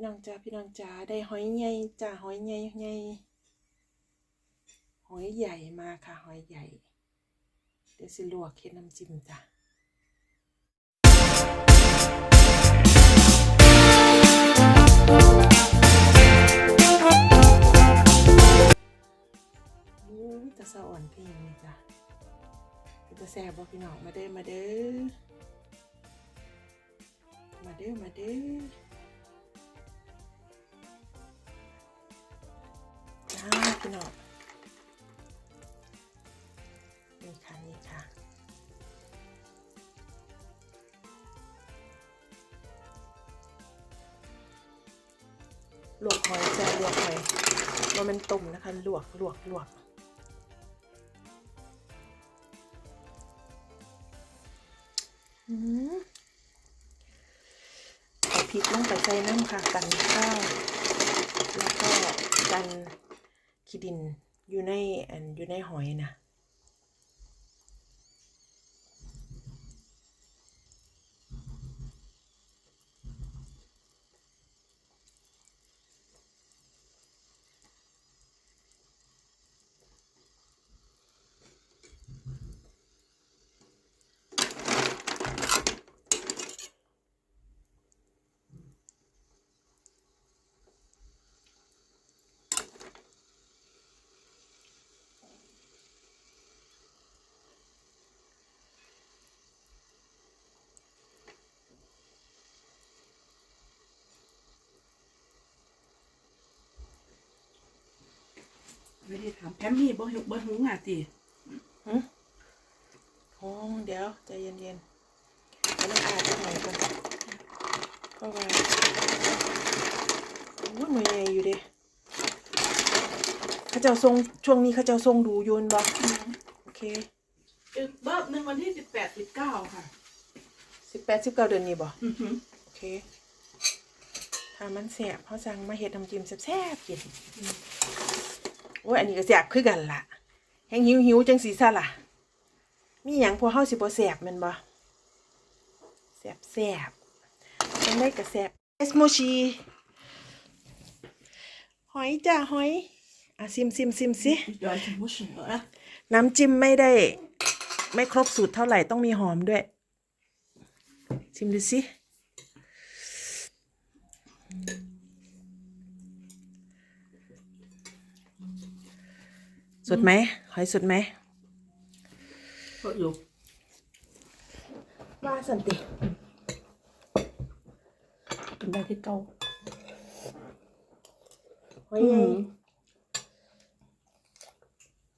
พี่น้องจ้าพี่น้องจ้าได้หอยใหญ่จ้าหอยใหญ่ใหญ่หอยใหญ่มาค่ะหอยใหญ่ เดี๋ยวสิลวกเค็ดน้ำจิ้มจ้ะอู้ยตะสะอ่อนพี่ยังนี่จ้ะเป็นตะแซ่บบ่พี่น้องมาเด้อมาเด้อมาเด้อมาเด้อ พี่น้องนี่ค่ะนี่ค่ะลวกหอยจ้าลวกหอยว่ามันต้มนะคะลวกลวกลวกอืมเอาพริกลงไปใส่น้ำค่ะกันข้าวแล้วก็กัน ขี้ดินอยู่ในอันอยู่ในหอยนะ ไม่ได้ถามแพมมี่บ่หุบ่หุงอะติโอ้เดี๋ยวใจเย็นๆให้มันอาดไปหน่อยก่อนเพราะว่าโอ้ยหน่วยใหญ่อยู่เดิเขาเจ้าทรงช่วงนี้เขาเจ้าทรงดูอยูนบ่โอเคอีกเบิร์หนึ่งวันที่สิบแปดสิบเก้าค่ะสิบแปดสิบเก้าเดือนนี้บ่อือหือโอเคถ้ามันแสบเขาสั่งมาเฮ็ดน้ำจิ้มแซ่บๆกิน โอ้ยอันนี้ก็แซ่บคือกันล่ะแห้งหิวหิวจังสีซะล่ะ มีหยังพวกเฮาสิบ่แซ่บแม่นบ่แซ่บแซ่บจังได้ก็แซ่บเอสโมชีหอยจ้าหอยอะซิมซิมซิมสิย้อนถึงผู้ชายนะน้ำจิ้มไม่ได้ ไม่ครบสูตรเท่าไหร่ต้องมีหอมด้วย ชิมดูสิ สุดไหมหอยสุดไหมก็อยู่ว่าสันติเป็นได้ที่เก้าหอยใหญ่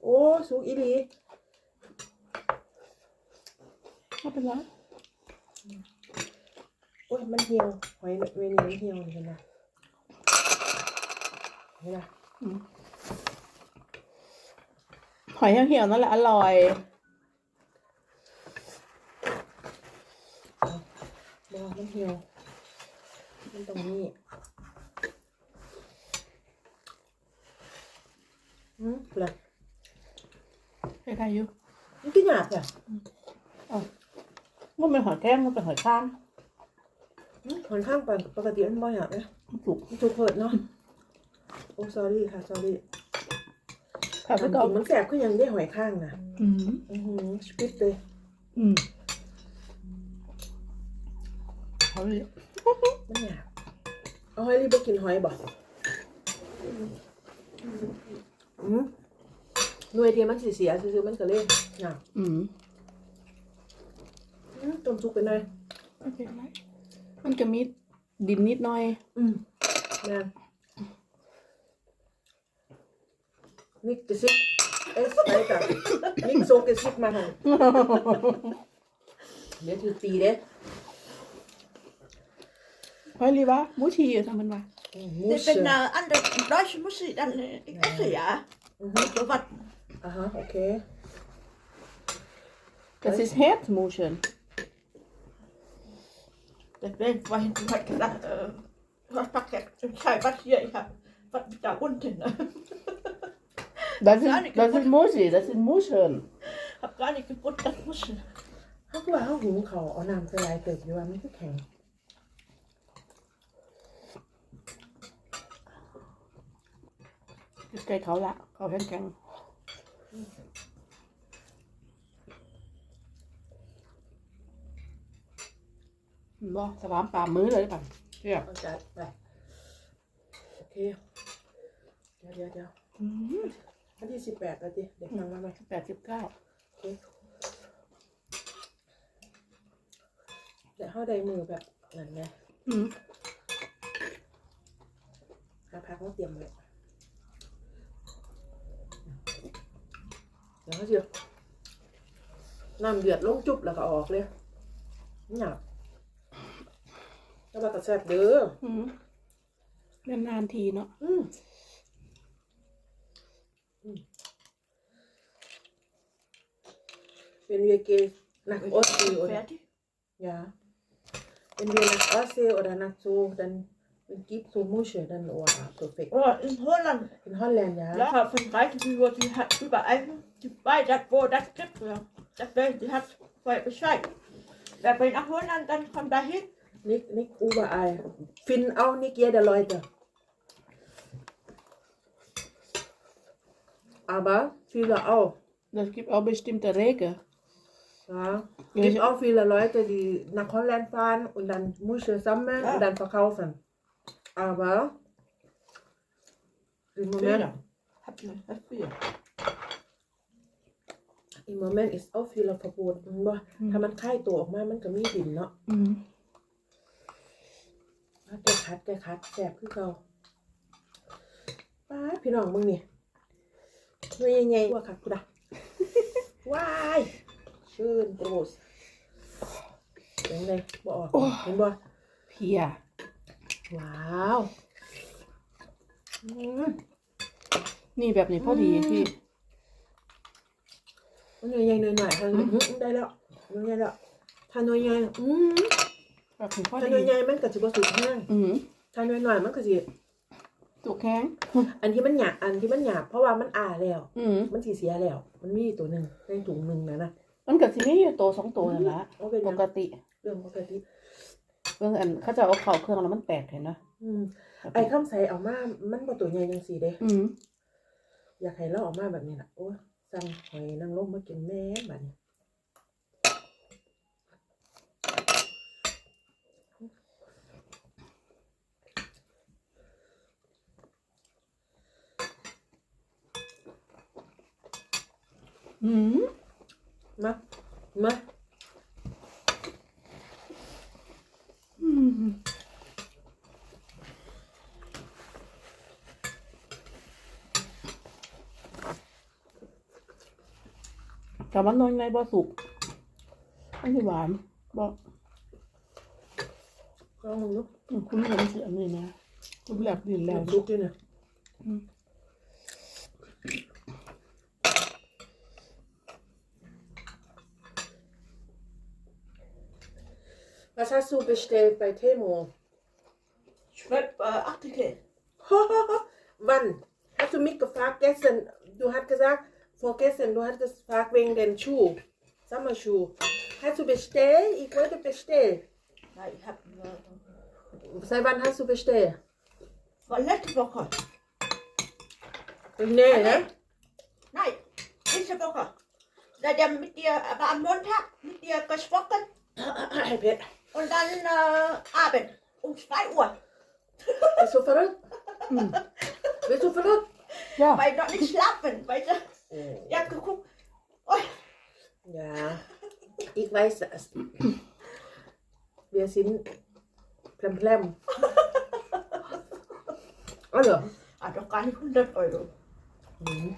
โอ้สุกอีหลีไม่เป็นไรโอ้ยมันเหี่ยวหอยเวนี้มันเหี่ยวเลยนะนี่นะห หอยเหี่ยวนั่นแหละอร่อยบอมันเหี่ยวมันตรงนี้อืมเปลือกใครอยู่มันกินหยาบอะมันเป็นหอยแก้มมันเป็นหอยข้างหอยข้างปกติมันบ่หยาบนะถูกถูกเผิดเนาะโอ้ sorry ค่ะ sorry ค่ะพี่น้ำกอจิ้มมันแสบขึ้นยังได้หอยข้างนะอืมอือหือสปิดเลยอืมหอยมันหยาบเอาหอยรีบไปกินหอยบ่อืมหน่วยเดียวมันสีเสียซื้อๆมันก็เล่นหยาบอืมอืมต้มซุปไปหน่อยโอเคไหมมันจะมีดินนิดหน่อย อืมแม่นิ กกระซิบเอสไปกับนิกโซกระซิบมาหันเดี๋ยวถือตีเด้หอยรีวะมูชีอยู่ทำมันวะอืมมู Det ส är en andra deutsche musik, den är inte ja. อือฮึ Det var อ่าฮะโอเค Das ist Herzmuscheln. det blev var inte vad det äh was packet ich habe was hier ich habe was da unten Das Ja, ist, die das Geburt- ist Muschel, das sind Muscheln. habe gar nicht gebunden das muss เขาคือว่าเขาหุงเขาเอาน้ำใส่ลายเติบอยู่ว่ามันก็แข็ง ใกล้เขาละเขาแข็งแข็งบ่สวามปามมือเลยป่ะเทียบเอาจัดไปโอเคเดี๋ยวเดี๋ยวเดี๋ยว อืม วันที่สิบแปดแล้วจิเด็กฟังมาไหมแปดสิบเก้าโอเคเดี๋ยวเข้าได้มือแบบนั้นไงอืมหาพักต้องเตรียมเลยเดี๋ยวเขาเชียวน้ำเดือดลงจุบแล้วก็ออกเลยนี่หยาบแล้วก็กระแซบเด้ออืมนานๆทีเนาะอืม Wenn wir nach Ostsee oder. Fertig? Ja. Wenn wir nach Ostsee oder nach so, dann gibt so Muscheln, dann oh, perfekt. Oder oh, in Holland. In Holland, ja. Ja, von 30 die hat überall, die wo das gibt. Ja. Das weiß, die hat voll Bescheid. Wer will nach Holland, dann kommt dahin. Nicht, nicht überall. Finden auch nicht jede Leute. Aber viele auch. Das gibt auch bestimmte Regeln. Ja. Ja, Gibt ich- auch viele Leute, die nach Holland fahren und dann Muschel sammeln Ja. und dann verkaufen. Aber im Moment Viele. Hat man das viel. im Moment ist auch viel verboten ว่า อืม ถ้ามันคายตัวออกมา มันก็มีดินเนาะ อืม แกคัดแกคัดแสบคือเขาป้าดพี่น้องมึงนี่ห น่วยใหญ่ๆว่าคักกูดะว้ายชื่นโกรสเห็นเลยบออกเห็นบ่เพลีย ว้าวอืมนี่แบบนี้พอดีพี่ มันหน่วยใหญ่หน่อยหน่อยๆทางนี้อื้อได้แล้วหน่วยใหญ่แล้วถ้าหน่วยใหญ่อืมแบบนี้พอถ้าดีหน่วยใหญ่มันก็สิบ่สุดแห้งอืมถ้าหน่วยหน่อยๆมันก็สิ ตัวแข็งอันที่มันหยาบอันที่มันหยาบเพราะว่ามันอ่าแล้ว อืมมันสีเสียแล้ว มันมีตัวหนึ่งในถุงหนึ่งนะนะมันก็สิมีอยู่ตัวสองตัวนั่นละเอาเป็นปยังกติเรื่องปกติเรื่องอันเขาจะเอาเข่าเครื่องแล้วมันแตกเห็นนะอืมไอ้ข้ามใสเอามามันบ่ตัวใหญ่จังสีเด้อืมอยากให้เราออกมาแบบนี้ล่ะโอ้ยสั่งหอยนางรมมากินแม่บัดนี้ อืมมามาอืมแต่มันน้อยในบ่สุกอันนี้หวานบ่ลองดูอืมคุณเห็นเสียงนี่นะคุณแหลบดินแล้วซุกด้วยเนี่ย Was hast du bestellt bei Temo? Schwepp, äh, Artikel. Wann? Hast du mich gefragt gestern? Du hast gesagt, vorgestern, du hast gefragt wegen den Schuh. Sommerschuh. Hast du bestellt? Ich wollte bestellen. Ja, ich hab, äh, Seit wann hast du bestellt? war letzte Woche. Nee, ne? Nein, diese Woche. Seit er mit dir, aber am Montag mit dir gesprochen. und dann äh, Abend um 2 Uhr. Bist du verrückt? Bist du verrückt? ย่า Weil noch nicht schlafen, weil sie, ja geguckt. Oh, Ja, ich weiß das. Wir sind plemplem. Also. hat doch gar nicht 100 Euro. Mhm.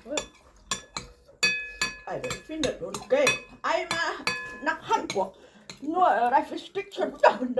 Also ich finde das Geld. Einmal nach Hamburg. No, I have a stick of down.